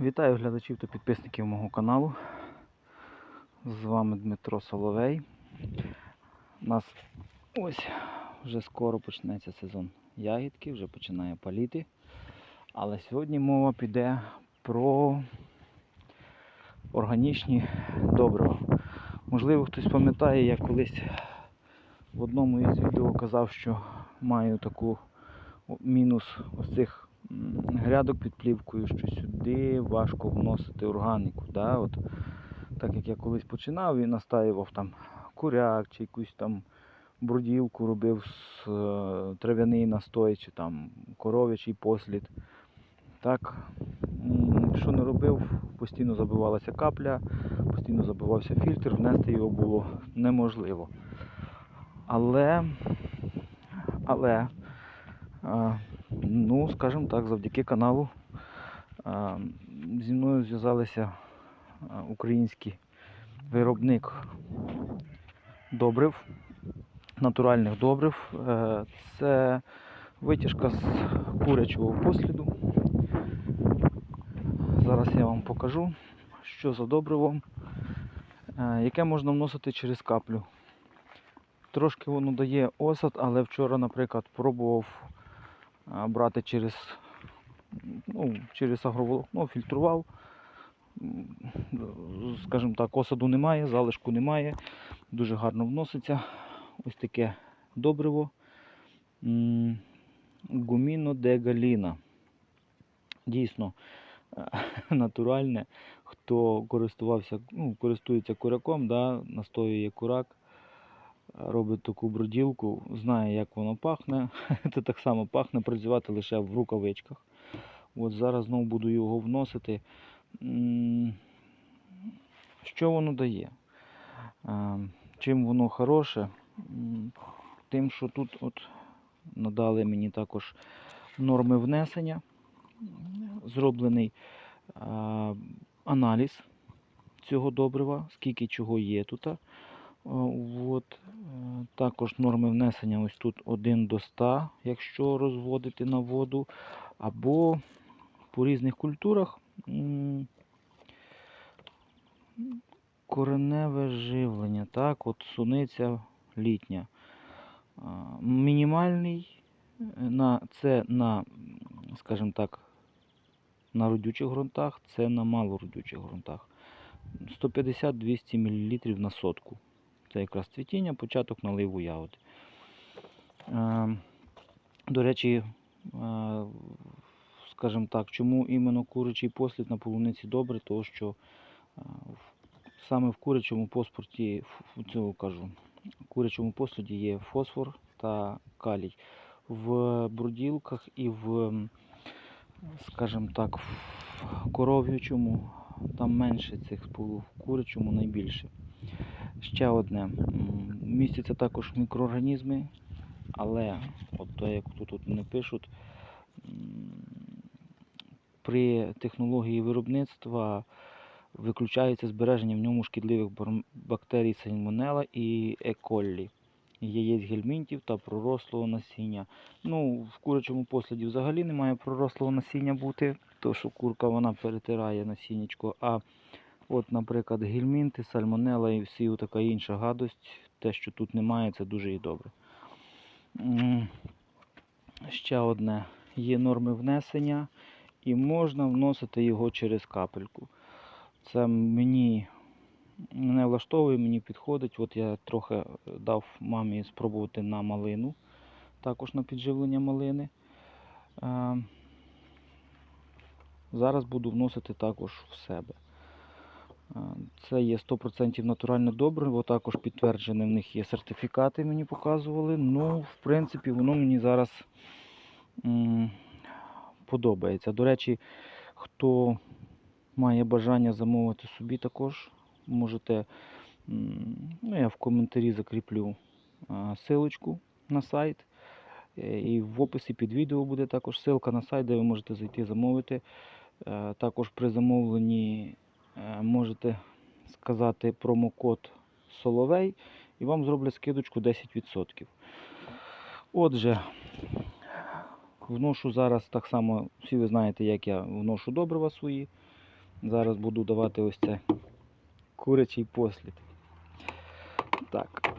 Вітаю глядачів та підписників мого каналу. З вами Дмитро Соловей. У нас ось вже скоро почнеться сезон ягідки, вже починає паліти. Але сьогодні мова піде про органічні добрива. Можливо, хтось пам'ятає, я колись в одному із відео казав, що маю таку мінус ось цих грядок під плівкою, що сюди важко вносити органіку. Да? От, так як я колись починав і настаював там куряк чи якусь там брудівку робив з е, трав'яний настой, чи там коров'ячий послід. Так, що не робив, постійно забивалася капля, постійно забивався фільтр, внести його було неможливо. Але, але, а, ну, скажімо так, завдяки каналу зі мною зв'язалися український виробник добрив, натуральних добрив. Е, Це витяжка з курячого посліду. Зараз я вам покажу, що за добриво, е, яке можна вносити через каплю. Трошки воно дає осад, але вчора, наприклад, пробував брати через, ну, через агроволокно, фільтрував. Скажімо так, осаду немає, залишку немає. Дуже гарно вноситься. Ось таке добриво. Гуміно де Галіна. Дійсно натуральне. Хто користувався, ну, користується куряком, да, настоює курак, робить таку броділку, знає, як воно пахне. Це так само пахне працювати лише в рукавичках. От зараз знову буду його вносити. Що воно дає? Чим воно хороше? Тим, що тут от надали мені також норми внесення. Зроблений аналіз цього добрива, скільки чого є тут. От. е, Також норми внесення ось тут 1 до 100, якщо розводити на воду, або по різних культурах кореневе живлення. Так, от суниця літня. Мінімальний е, на, це на, скажімо так, на родючих ґрунтах, це на малородючих ґрунтах. 150-200 мл на сотку. Це якраз цвітіння, початок наливу ягоди. Е, До речі, е, скажімо так, чому іменно курячий послід на полуниці добре, тому що е, саме в курячому паспорті, цього кажу, курячому посліді є фосфор та калій. В бруділках і в, скажімо так, в коров'ячому там менше цих в курячому найбільше. Ще одне. Містяться також мікроорганізми, але от то, як тут, тут не пишуть, при технології виробництва виключається збереження в ньому шкідливих бактерій сальмонелла і еколлі, яєць гельмінтів та пророслого насіння. Ну, в курячому посліді взагалі не має пророслого насіння бути, то що курка вона перетирає насіннячко. А от, наприклад, гельмінти, сальмонелла і всі така інша гадость, те, що тут немає, це дуже і добре. Ще одне. Є норми внесення і можна вносити його через капельку. Це мені мене влаштовує, мені підходить. От я трохи дав мамі спробувати на малину, також на підживлення малини. Е, Зараз буду вносити також в себе. Це є 100% натуральне добриво, також підтверджене в них є сертифікати, мені показували. Ну, в принципі, воно мені зараз подобається. До речі, хто має бажання замовити собі також, можете, ну, я в коментарі закріплю силочку на сайт. Е, І в описі під відео буде також ссылка на сайт, де ви можете зайти замовити. Е, Також при замовленні можете сказати промокод Соловей і вам зроблять скидочку 10%. Отже, вношу зараз так само, всі ви знаєте, як я вношу добрива свої. Зараз буду давати ось це курячий послід. Так.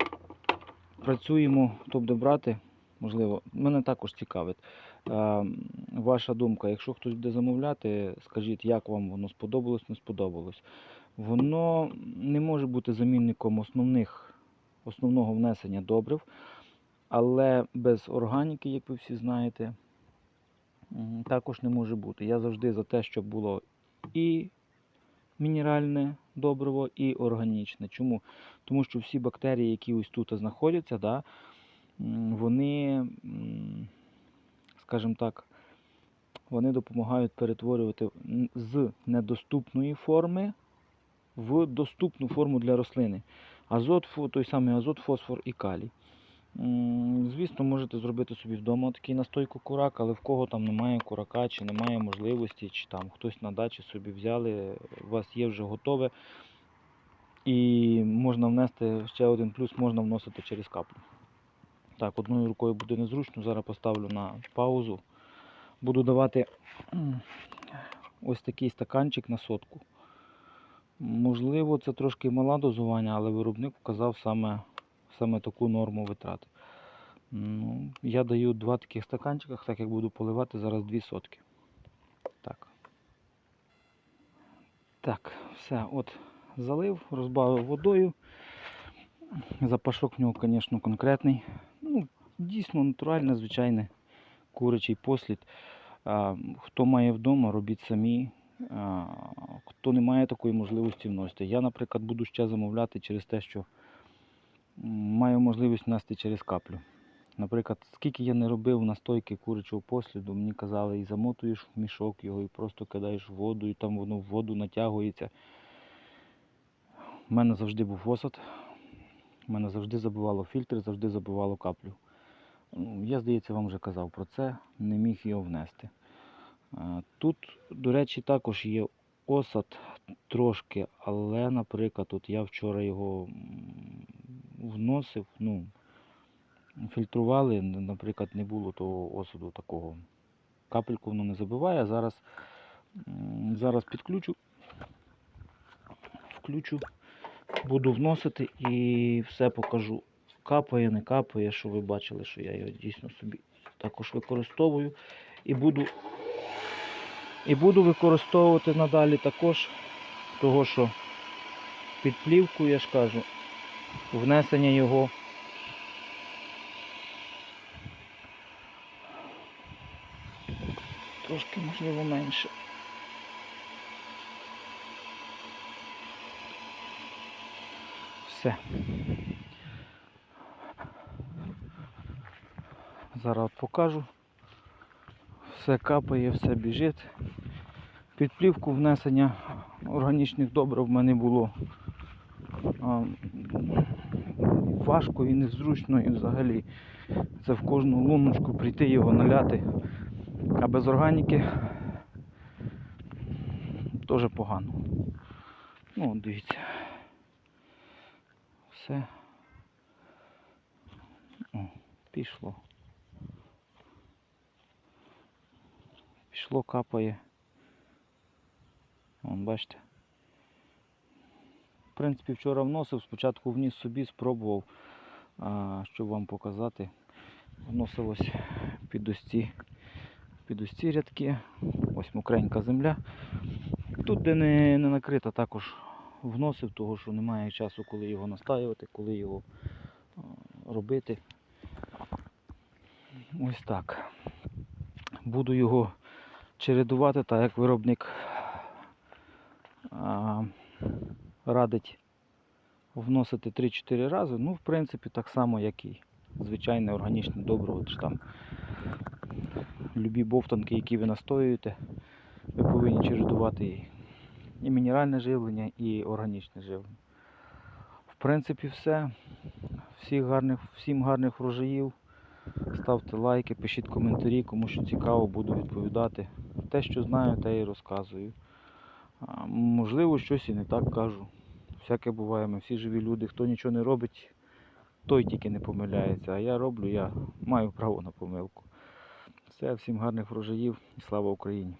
Працюємо, буде брати, можливо, мене також цікавить. Е, Ваша думка, якщо хтось буде замовляти, скажіть, як вам воно сподобалось, не сподобалось. Воно не може бути замінником основних, основного внесення добрив, але без органіки, як ви всі знаєте, також не може бути. Я завжди за те, щоб було і мінеральне добриво, і органічне. Чому? Тому що всі бактерії, які ось тут знаходяться, да, вони, скажімо так, вони допомагають перетворювати з недоступної форми в доступну форму для рослини. Азот, той самий азот, фосфор і калій. Звісно, можете зробити собі вдома такий настойку курак, але в кого там немає курака, чи немає можливості, чи там хтось на дачі собі взяли, у вас є вже готове. І можна внести ще один плюс, можна вносити через каплю. Так, одною рукою буде незручно, зараз поставлю на паузу. Буду давати ось такий стаканчик на сотку. Можливо, це трошки мала дозування, але виробник вказав саме, саме таку норму витрат. Ну, я даю два таких стаканчиках, так як буду поливати зараз дві сотки. Так. Так, все, от залив, розбавив водою. Запашок в нього, звісно, конкретний. Дійсно натуральний, звичайний курячий послід. Хто має вдома, робіть самі. Хто не має такої можливості вносити. Я, наприклад, буду ще замовляти через те, що маю можливість внести через каплю. Наприклад, скільки я не робив настойки курячого посліду, мені казали, і замотуєш в мішок його, і просто кидаєш в воду, і там воно в воду натягується. У мене завжди був осад. У мене завжди забивало фільтр, завжди забивало каплю. Ну, Я, здається, вам вже казав про це, не міг його внести. Е, Тут, до речі, також є осад трошки, але, наприклад, от я вчора його вносив, ну, фільтрували, наприклад, не було того осаду такого. Капельку воно не забиває. Зараз, зараз підключу, включу, буду вносити і все покажу. Капає, не капає, що ви бачили, що я його дійсно собі також використовую. І буду, і буду використовувати надалі також, того що під плівку, я ж кажу, внесення його трошки можливо менше. Все. Зараз покажу. Все капає, все біжить. Під плівку внесення органічних добрив в мене було а, важко і незручно і взагалі. Це в кожну луночку прийти його наляти. А без органіки теж погано. Ну, дивіться. Все. О, пішло. Пішло, капає. Вон, бачите. В принципі, вчора вносив, спочатку вніс собі, спробував, щоб вам показати. Вносилось під ось під ось ці рядки. Ось мокренька земля. Тут, де не, не накрита, також вносив, того що немає часу, коли його настаювати, коли його робити. Ось так. Буду його чередувати, так як виробник радить вносити 3-4 рази. Ну, в принципі, так само, як і звичайне органічне добриво. Чи там любі бовтанки, які ви настоюєте, ви повинні чередувати і, і мінеральне живлення, і органічне живлення. В принципі, все. Всіх гарних, всім гарних врожаїв. Ставте лайки, пишіть коментарі, кому що цікаво, буду відповідати. Те, що знаю, те і розказую. Можливо, щось і не так кажу. Всяке буває, ми всі живі люди. Хто нічого не робить, той тільки не помиляється. А я роблю, я маю право на помилку. Все, всім гарних врожаїв і слава Україні!